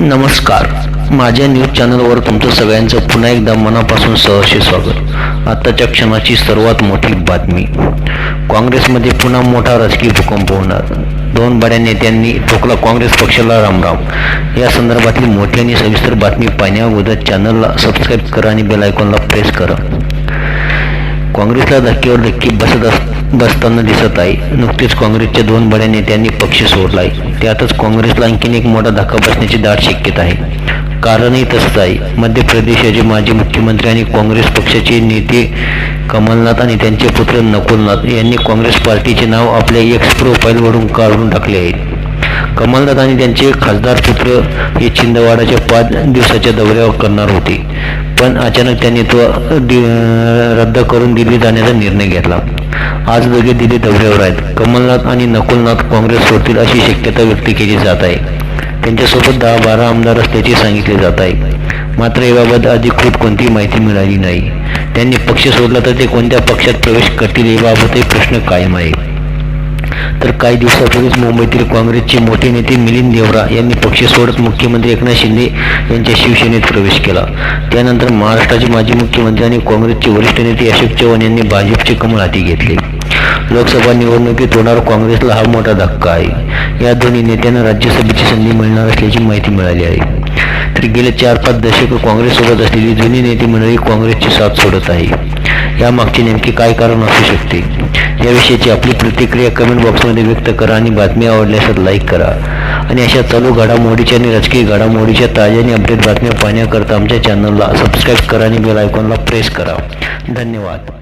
नमस्कार. माझ्या न्यूज चॅनलवर तुमचं सगळ्यांचं पुन्हा एकदा मनापासून सहर्ष स्वागत. आत्ताच्या क्षणाची सर्वात मोठी बातमी. काँग्रेसमध्ये पुन्हा मोठा राजकीय भूकंप होणार. दोन बड्या नेत्यांनी ठोकला काँग्रेस पक्षाला रामराम. या संदर्भातली मोठी आणि सविस्तर बातमी पाहण्याअगोदर चॅनलला सबस्क्राईब करा आणि बेल आयकॉनला प्रेस करा. काँग्रेसला धक्क्यावर धक्के बसत अस बसताना दिसत आहे. नुकतेच काँग्रेसच्या दोन बड्या नेत्यांनी पक्ष सोडला आहे त्यातच काँग्रेसला आणखीन एक मोठा धक्का बसण्याची दाट शक्यता आहे. कारणही तसंच आहे. मध्य प्रदेशाचे माजी मुख्यमंत्री आणि काँग्रेस पक्षाचे नेते कमलनाथ आणि त्यांचे पुत्र नकुलनाथ यांनी काँग्रेस पार्टीचे नाव आपल्या एक्स प्रोफाईलवरून काढून टाकले आहे. कमलनाथ आणि त्यांचे खासदार पुत्र हे छिंदवाडाच्या पाच दिवसाच्या दौऱ्यावर करणार होते. पण अचानक त्यांनी तो दि- रद्द करून दिल्ली जाण्याचा निर्णय घेतला. आज दोघे दिल्ली दौऱ्यावर आहेत. कमलनाथ आणि नकुलनाथ काँग्रेस सोडतील अशी शक्यता व्यक्त केली जात आहे. त्यांच्यासोबत दहा बारा आमदार असल्याचे सांगितले जात आहे. मात्र याबाबत अधिकृत कोणतीही माहिती मिळाली नाही. त्यांनी पक्ष सोडला तर ते कोणत्या पक्षात प्रवेश करतील याबाबतही प्रश्न कायम आहे. तर काही दिवसापूर्वीच मुंबईतील काँग्रेसचे मोठे नेते मिलिंद देवरा यांनी पक्ष सोडत मुख्यमंत्री एकनाथ शिंदे यांच्या शिवसेनेत प्रवेश केला. त्यानंतर महाराष्ट्राचे माजी मुख्यमंत्री आणि काँग्रेसचे वरिष्ठ नेते अशोक चव्हाण यांनी भाजपचे कमळ हाती घेतले. लोकसभा निवडणुकीत होणार काँग्रेसला हा मोठा धक्का आहे. या दोन्ही नेत्यांना राज्यसभेची संधी मिळणार असल्याची माहिती मिळाली आहे. तर गेले चार पाच दशक काँग्रेससोबत असलेली जुनी नेते मंडळी काँग्रेसची साथ सोडत आहे. यामागचे नेमके काय कारण असू शकते? याविषयीची आपली प्रतिक्रिया कमेंट बॉक्समध्ये व्यक्त करा आणि बातमी आवडल्यास लाईक करा. आणि अशा चालू घडामोडीच्या आणि राजकीय घडामोडीच्या ताज्या आणि अपडेट बातम्या पाहण्याकरता आमच्या चॅनलला सबस्क्राईब करा आणि बेल आयकॉनला प्रेस करा. धन्यवाद.